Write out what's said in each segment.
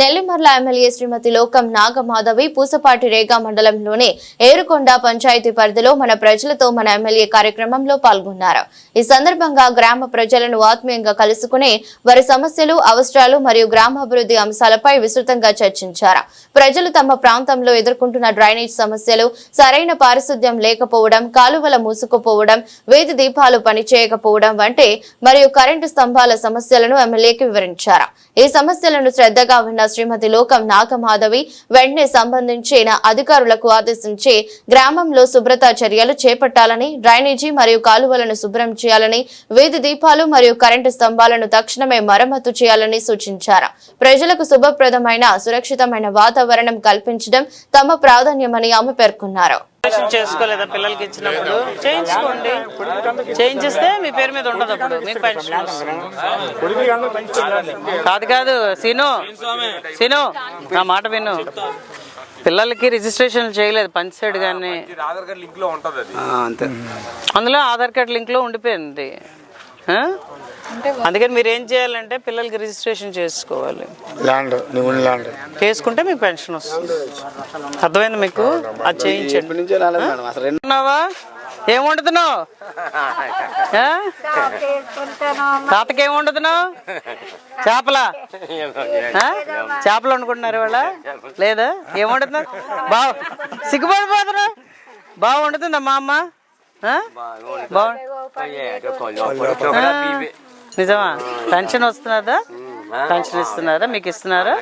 Nellimarla MLA శ్రీమతి లోకం నాగమాధవి పూసపాటి రేగా మండలంలోని ఏరుకొండ పంచాయతీ పరిధిలో మన ప్రజలతో మన ఎమ్మెల్యే కార్యక్రమంలో పాల్గొన్నారు. ఈ సందర్భంగా గ్రామ ప్రజలను ఆత్మీయంగా కలుసుకుని వారి సమస్యలు అవసరాలు మరియు గ్రామాభివృద్ధి అంశాలపై విస్తృతంగా చర్చించారు. ప్రజలు తమ ప్రాంతంలో ఎదుర్కొంటున్న డ్రైనేజ్ సమస్యలు సరైన పారిశుద్ధ్యం లేకపోవడం కాలువల మూసుకుపోవడం వీధి దీపాలు పనిచేయకపోవడం వంటి మరియు కరెంటు స్తంభాల సమస్యలను ఎమ్మెల్యేకి వివరించారు. ఈ సమస్యలను శ్రద్ధగా విన్న శ్రీమతి లోకం నాగమాధవి వెంటనే సంబంధించిన అధికారులకు ఆదేశించి గ్రామంలో శుభ్రత చర్యలు చేపట్టాలని డ్రైనేజీ మరియు కాలువలను శుభ్రం చేయాలని వీధి దీపాలు మరియు కరెంటు స్తంభాలను తక్షణమే మరమ్మతు చేయాలని సూచించారు. ప్రజలకు శుభప్రదమైన సురక్షితమైన వాతావరణం కల్పించడం తమ ప్రాధాన్యమని ఆమె పేర్కొన్నారు. ఆపరేషన్ చేసుకోలేదా పిల్లలకి ఇచ్చినప్పుడు? చేయించుకోండి. చేయించిస్తే మీ పేరు మీద ఉండదు అప్పుడు. మీకు పెన్షన్. కాదు కాదు. సీను. సీను నా మాట విను. పిల్లలకి రిజిస్ట్రేషన్ చేయలేదు పంచ్ సైడ్ కానీ ఆధార్ కార్డ్ లింక్లో ఉంటది అది. అంతే. అందులో ఆధార్ కార్డ్ లింక్లో ఉండిపోయింది? అందుకని మీరు ఏం చేయాలంటే పిల్లలకి రిజిస్ట్రేషన్ చేసుకోవాలి. Land land. చేసుకుంటే మీకు పెన్షన్ వస్తుంది. అర్థమైంది మీకు? అది చేయించండి. ఏం వండుతున్నావు? తాతకి ఏం వండుతున్నావు? చేపలా? ఆ? చేపలు వండుకుంటున్నారు ఇవాళ? లేదా? ఏం వండుతున్నారు బావ సిగ్గుపడిపోతున్నా బాగా వండుతుందా మా అమ్మ? ఆ? నిజమా? పెన్షన్ వస్తున్నదా? పెన్షన్ ఇస్తున్నారా? మీకు ఇస్తున్నారా?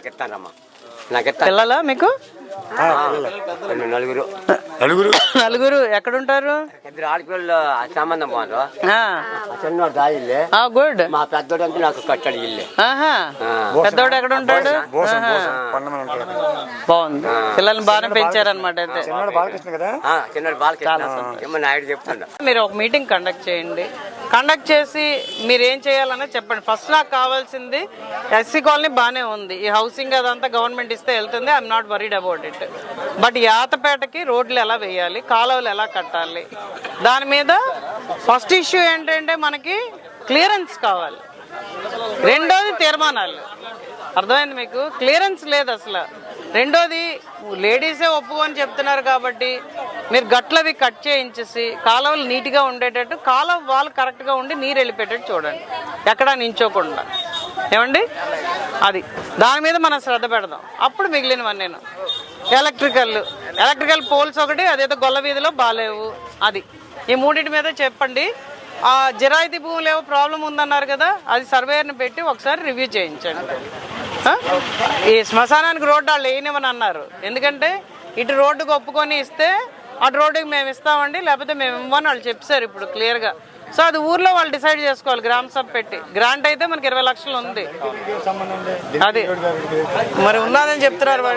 పిల్లలా మీకు? నలుగురు. నలుగురు? నలుగురు ఎక్కడుంటారు? ఇద్దరు ఆడపిల్లలు సంబంధం చిన్నోడు గుడ్. మా పెద్దోడు అంటే నాకు కట్టాడు ఇల్లే. ఆహా. పెద్దోడు ఎక్కడ ఉంటాడు బాగుంది. పిల్లల్ని బాగానే పెంచారనమాట అయితే. చిన్నవాడు బాలకృష్ణ కదా? ఆ, చిన్నోడు బాలకృష్ణ. ఏమో నాయుడు చెప్తుండ. మీరు ఒక మీటింగ్ కండక్ట్ చేయండి. కండక్ట్ చేసి మీరు ఏం చేయాలన్నది చెప్పండి. ఫస్ట్ నాకు కావాల్సింది ఎస్సీ కాలనీ బాగానే ఉంది. ఈ హౌసింగ్ అదంతా గవర్నమెంట్ ఇస్తే వెళ్తుంది. I'm not worried about it but యాతపేటకి రోడ్లు ఎలా వేయాలి కాలువలు ఎలా కట్టాలి దాని మీద ఫస్ట్ ఇష్యూ ఏంటంటే మనకి క్లియరెన్స్ కావాలి. రెండోది తీర్మానాలు. అర్థమైంది మీకు? క్లియరెన్స్ లేదు అసలు. రెండోది లేడీసే ఒప్పుకొని చెప్తున్నారు కాబట్టి మీరు గట్లవి కట్ చేయించేసి కాలువలు నీట్గా ఉండేటట్టు కాలువ వాళ్ళు కరెక్ట్గా ఉండి నీరు వెళ్ళిపోయేటట్టు చూడండి. ఎక్కడా నించోకుండా. ఏమండి? అది. దాని మీద మనం శ్రద్ధ పెడదాం. అప్పుడు మిగిలినవన్నీ నేను. ఎలక్ట్రికల్. ఎలక్ట్రికల్ పోల్స్ ఒకటి అదేదో గొల్ల వీధిలో బాగాలేవు అది. ఈ మూడింటి మీద చెప్పండి. ఆ జిరాయితీ భూములు ఏవో ప్రాబ్లం ఉందన్నారు కదా అది సర్వేయర్ని పెట్టి ఒకసారి రివ్యూ చేయించండి? ఈ శ్మశానానికి రోడ్డు వాళ్ళు వేయనివని అన్నారు. ఎందుకంటే ఇటు రోడ్డుకు ఒప్పుకొని ఇస్తే అటు రోడ్డుకి మేము ఇస్తామండి లేకపోతే మేము ఇవ్వని వాళ్ళు చెప్పారు ఇప్పుడు క్లియర్గా. సో అది ఊర్లో వాళ్ళు డిసైడ్ చేసుకోవాలి గ్రామ సభ పెట్టి. గ్రాంట్ అయితే మనకి ఇరవై లక్షలు ఉంది. అది. మరి ఉన్నదని చెప్తున్నారు వాళ్ళు.